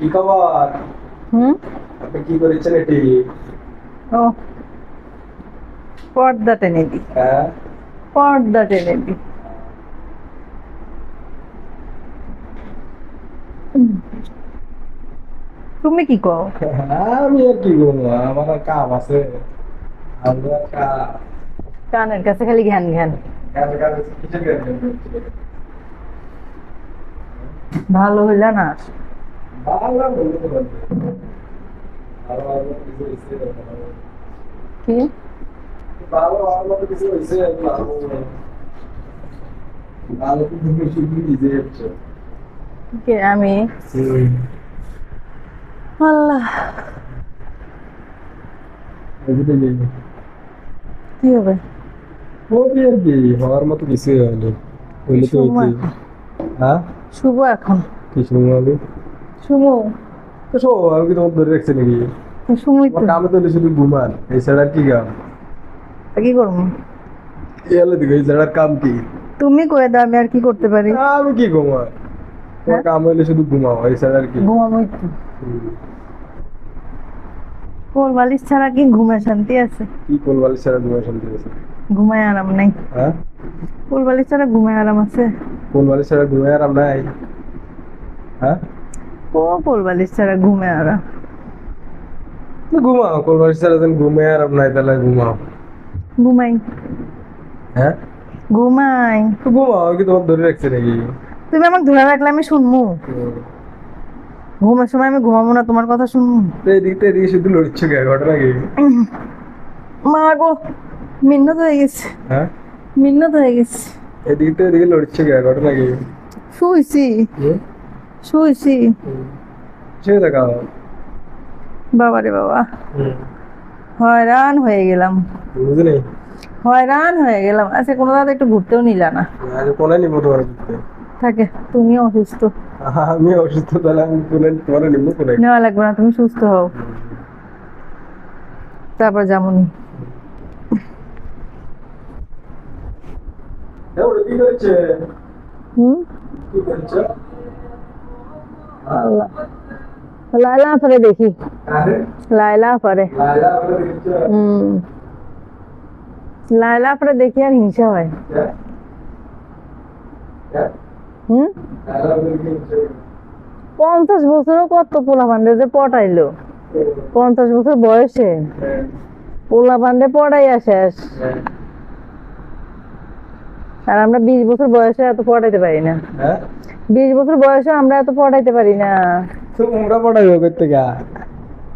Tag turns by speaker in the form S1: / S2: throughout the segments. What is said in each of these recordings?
S1: কি খবর
S2: হুম?
S1: আপনি কি করেছেন এটি?
S2: ও। পর্দা টেনে দি।
S1: হ্যাঁ।
S2: পর্দা টেনে দি। তুমি কি কও?
S1: আমি আর কি করব আমার কাম আছে। আমরা
S2: কানের কাছে খালি ঘ্যান ঘ্যান। ভালো হইলা না? কি? আমি? আল্লাহ। কি হবে?
S1: হওয়ার মতো কিছু হয়নি হইলে তো হ্যাঁ
S2: শুভ এখন।
S1: কি সময় হবে?
S2: শুভ
S1: তো শো আমি কি তোমার ধরে রাখছি নাকি?
S2: সময় তো।
S1: কামে তো শুধু ঘুমান এই ছাড়া কি কাম?
S2: কি করব?
S1: এলে দিকে এই ছাড়া কাম কি?
S2: তুমি কয়ে দাও আমি আর কি করতে পারি?
S1: আমি কি ঘুমাই তোমার কাম হইলে শুধু ঘুমাও এই ছাড়া আর কি?
S2: ঘুমামই তো।
S1: হুম।
S2: কোল বালিশ ছাড়া কি ঘুমে শান্তি আছে?
S1: কি কোলবালি ছাড়া ঘুমায় শান্তি আছে?
S2: ঘুমায় আরাম নাই।
S1: হ্যাঁ?
S2: কোল বালিশ ছাড়া ঘুমায় আরাম আছে?
S1: কোলবালি ছাড়া ঘুমায় আর আমরা নাই? হ্যাঁ?
S2: ছাড়া ঘুমে আরাম
S1: তো ঘুমাও কোলবালি ছাড়া যেন ঘুমায় আর নাই তাহলে ঘুমাও।
S2: ঘুমাই।
S1: হ্যাঁ?
S2: ঘুমাই।
S1: তো ঘুমাও কি তোমার ধরে রাখছি নাকি?
S2: তুমি আমাকে ধরে রাখলে আমি ঘুমের সময় আমি ঘুমাবো না তোমার কথা শুনব।
S1: তো এদিক তো এদিকে শুধু লড়ছে কে ঘটনা কি?
S2: মা গো মিন্নত হয়ে গেছে।
S1: হ্যাঁ?
S2: মিন্নত হয়ে গেছে।
S1: এদিকে তো এদিকে লড়ছে কে ঘটনা কি?
S2: শুইছি।
S1: সে দেখাও
S2: বাবারে বাবা। হয়রান হয়ে গেলাম।
S1: বুঝলি?
S2: হয়রান হয়ে গেলাম। আচ্ছা কোনো দাদা একটু ঘুরতেও নিলা না।
S1: কোনে নিবো তোমার ঘুরতে।
S2: থাকে তুমি অসুস্থ।
S1: আমি অসুস্থ তাহলে আমি কোনে তোমার নিবো কোনে
S2: নেওয়া লাগবে না তুমি সুস্থ হও। তারপর যেমনই
S1: করেছে
S2: হুম?
S1: কি করেছে
S2: আল্লাহ। লাইলা পরে দেখি। লাইলা পরে।
S1: লাইলা ওটা
S2: হুম। লাইলা পরে দেখি আর হিংসা হয়।
S1: হ্যাঁ হ্যাঁ
S2: হুম? পঞ্চাশ বছরও কত পোলা পান্ডে যে পটাইলো। পঞ্চাশ বছর বয়সে।
S1: হ্যাঁ।
S2: পোলা পান্ডে পড়াইয়া শেষ।
S1: হ্যাঁ।
S2: আর আমরা বিশ বছর বয়সে এত পড়াইতে পারি না।
S1: হ্যাঁ।
S2: বিশ বছর বয়সে আমরা এত পড়াইতে পারি না।
S1: তো তোমরা পড়াইবো করতে গা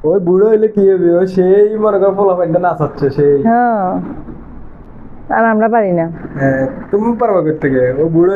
S1: ওই বুড়ো হইলে কি হবে? ও সেই মনে করো পোলা পাইনটা নাচাচ্ছে সেই।
S2: হ্যাঁ। আর আমরা পারি না।
S1: হ্যাঁ তুমি পারবা করতে গে ও বুড়ো